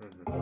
Mm-hmm. Oh,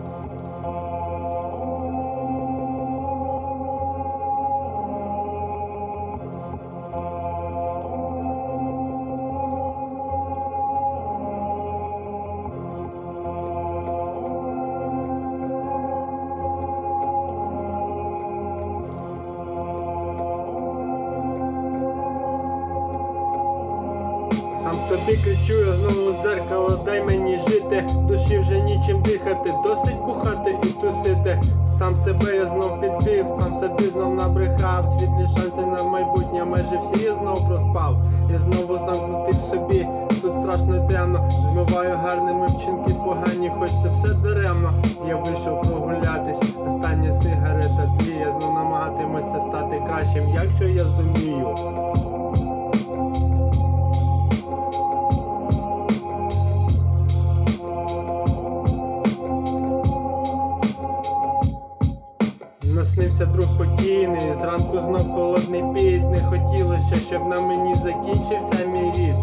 собі кричу, я знову в дзеркало, дай мені жити, душі вже нічим дихати, досить бухати і тусити. Сам себе я знов підвів, сам собі знов набрехав. Світлі шанси на майбутнє, майже всі я знов проспав. Я знову замкнутий в собі, тут страшно темно. Змиваю гарними вчинки погані, хоч це все даремно. Я вийшов прогулятись, остання сигарета дві. Я знов намагатимуся стати кращим, якщо я зумію. Снився друг покійний. Зранку знов холодний піт, не хотілося, щоб на мені закінчився мій рід.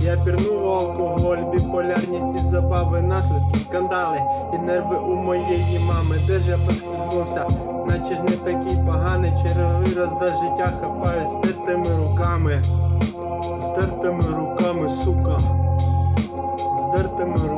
Я пірнув алкоголь, біполярні ці забави, наслідки, скандали і нерви у моєї мами. Де ж я поскользнувся, наче ж не такий поганий, через вираз за життя хапаю стертими руками, стертими руками, сука, здертими руками.